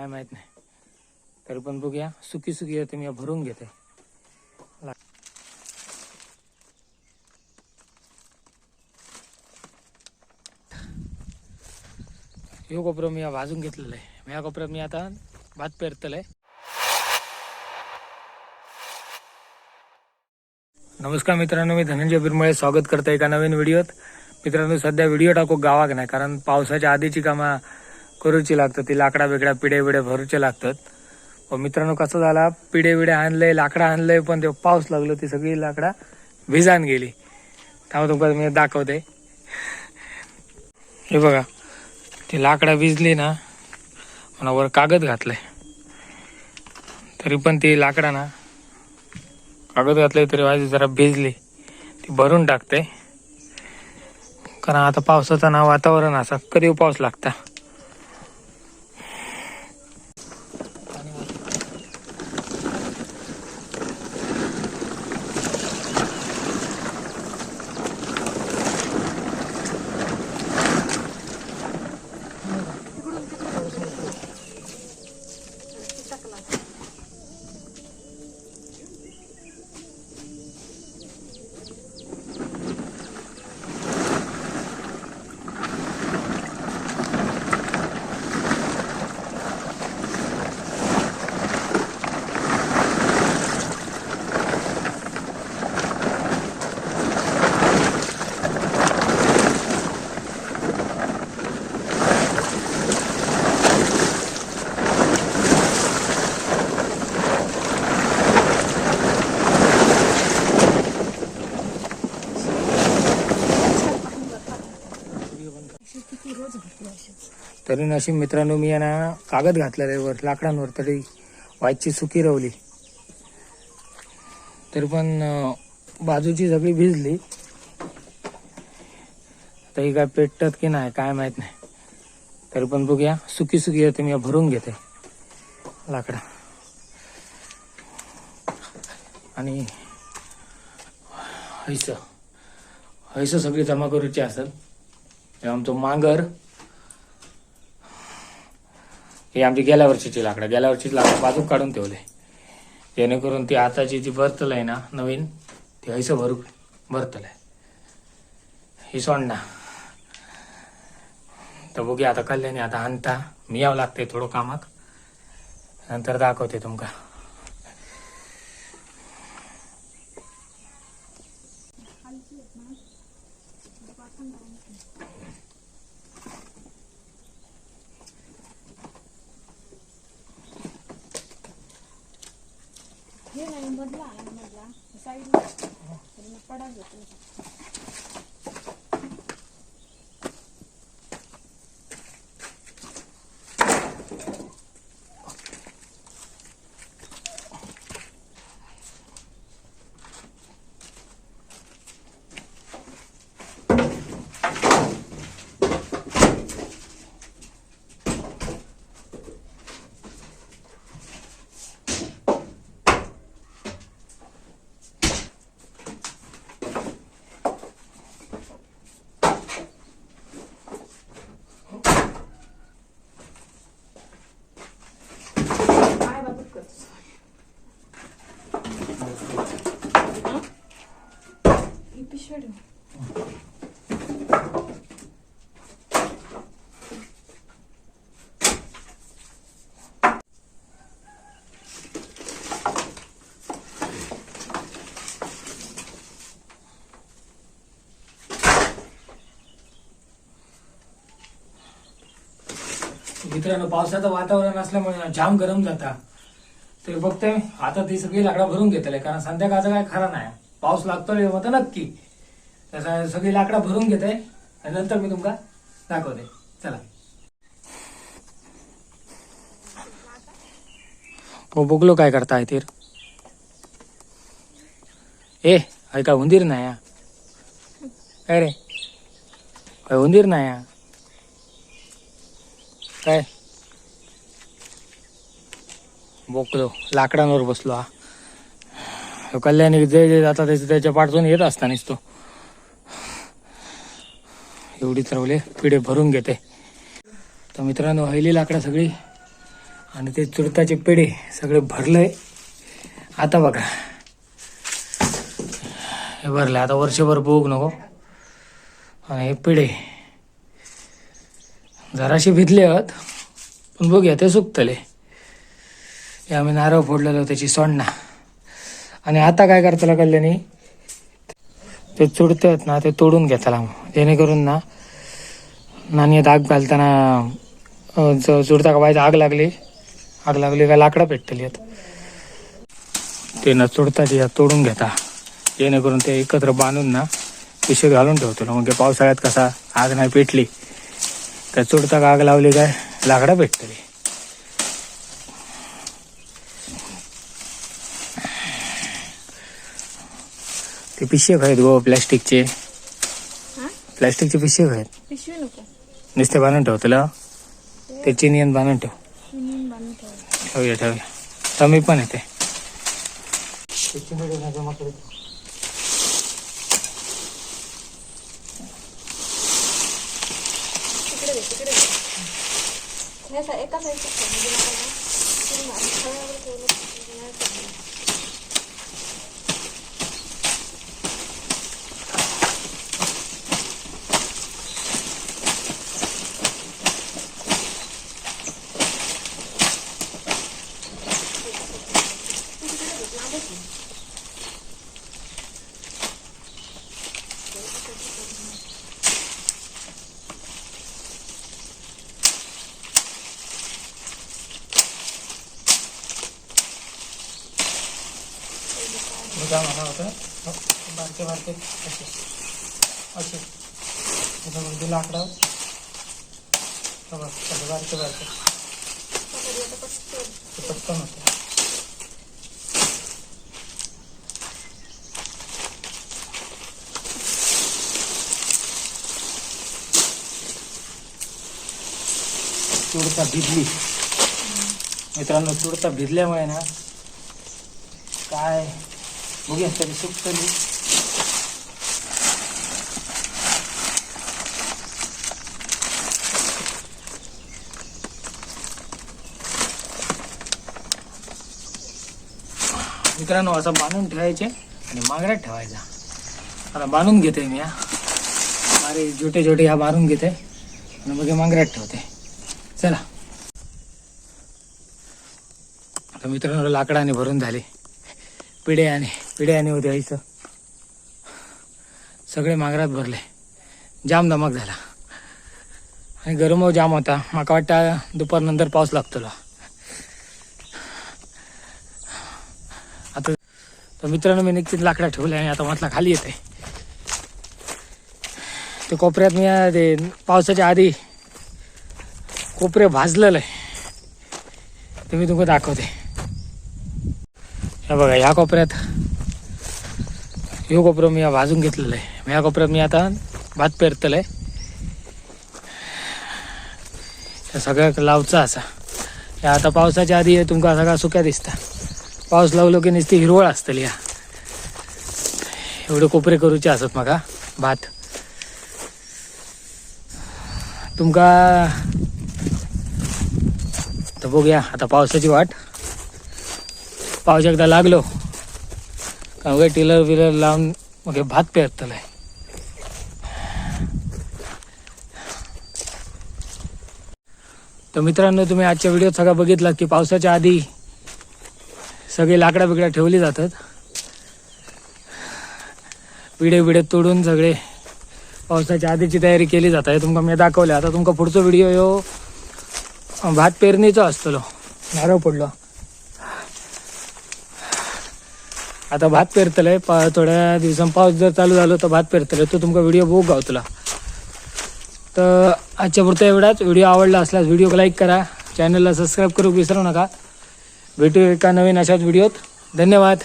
काय माहीत नाही. तरी पण बघूया. सुकी सुकी येते मी भरून घेते. ला- ह्यो मी भाजून घेतलेलं आहे. ह्या कोपऱ्यात मी आता भात पेरतलय. नमस्कार मित्रांनो मी धनंजय बिरमळे. स्वागत करतो एका नवीन व्हिडिओत. मित्रांनो सध्या व्हिडिओ टाकू गावाक नाही कारण पावसाच्या आधीची कामं करूची लागतात ती लाकडा बिकडा पिढे बिडे भरूचे लागतात. पण मित्रांनो कसं झाला? पिढे बिडे आणलंय लाकडा आणलंय पण ते पाऊस लागलो ती सगळी लाकडा भिजान गेली. त्यामुळे तुमका मी दाखवते. हे बघा ती लाकडा भिजली ना मला वर कागद घातलंय. तरी पण ती लाकडा ना कागद घातले तरी माझी जरा भिजली. ती भरून टाकते. कारण आता पावसाचं ना वातावरण असं कधी पाऊस लागता? तरी नशीब मित्रांनो मी यांना कागद घातलेला आहे वर लाकडांवर तरी वाईटची सुकी रवली. तरी पण बाजूची सगळी भिजली. तर ही काय पेटतात की नाही काय माहीत नाही. तरी पण बघूया सुकी सुकी येते मी भरून घेते. लाकडा. आणि हैस. हैस सगळी जमा करूची असेल. आमचं मांगर. हे आमची गेल्या वर्षीची लाकडं गेल्या वर्षीची लाकडं बाजूक काढून ठेवले. जेणेकरून ती आताची जी भरतल आहे ना नवीन ती हैसं भरू भरतल आहे. ही सोडना तर बघी आता कल्याणी आता आणता. मी यावं लागते थोडं कामाक नंतर दाखवते तुमका. घे नाही मधला आहे मधला. साईडला. तर मग पडा घेतो मित्रांनो पावसाचं वातावरण असल्यामुळे जाम गरम जाता. तर बघते आता ती सगळी लाकडा भरून घेतले कारण संध्याकाळचा काय खरा नाही. पाऊस लागतो मग तर नक्की. त्याचा सगळी लाकडा भरून घेते आणि नंतर मी तुमका दाखवते. चला. हो बघलो काय करताय तीर? ए हाय का उंदीर नाही हा? काय रे? काय उंदीर नाही हा? काय? बोकलो लाकडांवर बसलो हा. कल्याणी जे जे जाता त्याच्या त्याच्या पाठतून येत असता तो एवढी तरवले पिढे भरून घेते. तर मित्रांनो हैली लाकडं सगळी. आणि ते चुरताचे पेढे सगळे भरलंय आता बघा. हे भरले. आता वर्षभर बघू नको. आणि हे पेढे जराशी भिजले आहेत. पण बघूया ते सुकतले. हे आम्ही नारळ फोडलेलो त्याची सोडणा आणि आता काय करताला कल्याणी? ते चुडतात ना ते तोडून घेताला जेणेकरून ना नाणी आग घालताना चुडता का आग लागली आग लागली का लाकडं पेटतली आहेत ते ना चुडताची या तोडून घेता. जेणेकरून ते एकत्र बांधून ना पिशवीत घालून ठेवतो ना पावसाळ्यात कसा आग नाही पेटली तर चुडता आग लावली काय लाकडं पेटतली. ते पिशे आहेत गो प्लॅस्टिकचे. हा? प्लॅस्टिकचे पिशे आहेत. पिशवी नको. नुसते बांधून ठेव तुला. ते चिनियन बांधून ठेव. ठेवूया ठेवूया. तर मी पण येते. एका साईडचा ठेव म्हणजे मला ना पूर्ण असं खळ्यावर ठेवलं की नाही चालणार. जाम काय होता. हो, बारके बारके. असे. असे. आता मग हो, बारके बारके. पटकन होते. तुडता भिजली. मित्रांनो तुडता भिजल्यामुळे ना काय बघूया तरी सुकतली मित्रांनो असं बांधून ठेवायचे आणि मागण्यात ठेवायचा. आता बांधून घेते मी या मारे छोटे छोटे ह्या बांधून घेते आणि मग मांगऱ्यात ठेवते. चला. आता मित्रांनो लाकडाने भरून झाले पिढे आणि पिढ्याने होते आईचं सगळे मांगरात भरले. जाम धमाक झाला. आणि गरम जाम होता. माका वाटतं दुपारनंतर पाऊस लागतो आता तर मित्रांनो मी निश्चित लाकडा ठेवले आणि आता म्हटलं खाली येते. ते कोपऱ्यात मी ते पावसाच्या आधी कोपरे भाजलेलं. आहे ते मी तुम्हाला दाखवते. हे बघा ह्या कोपऱ्यात ह्यो कोपरं मी भाजून घेतलेलं आहे. ह्या कोपऱ्यात मी आता भात पेरतलं आहे त्या सगळ्या लावचा असा. या आता पावसाच्या आधी तुमका सगळा सुक्या दिसता. पाऊस लावलो की नुसती हिरवळ असतली ह्या एवढे कोपरे करूचे असत मग भात. तुमका तर बघूया आता पावसाची वाट. पाऊस एकदा लागलो. कारण वगैरे टिलर विलर लावून मग हे भात आहे तर मित्रांनो तुम्ही आजच्या व्हिडिओत सगळं बघितलात की पावसाच्या आधी सगळी लाकडा बिकडा ठेवली जातात. विडे बिडे तोडून सगळे पावसाच्या आधीची तयारी केली जाता हे तुमका मी दाखवलं. आता तुमका पुढचा व्हिडिओ यो भात पेरणीचो असतलो. नारळ पडलो. आता भात पेरतलंय. पा थोड्या दिवसां पाऊस जर चालू झालो तर भात पेरतलंय. तो तुमका व्हिडिओ बघू गावतला हो तर आजच्या पुरता एवढाच. व्हिडिओ आवडला असल्यास व्हिडिओ लाईक करा. चॅनलला सबस्क्राईब करू विसरू नका. भेटू एका नवीन अशाच व्हिडिओत. धन्यवाद.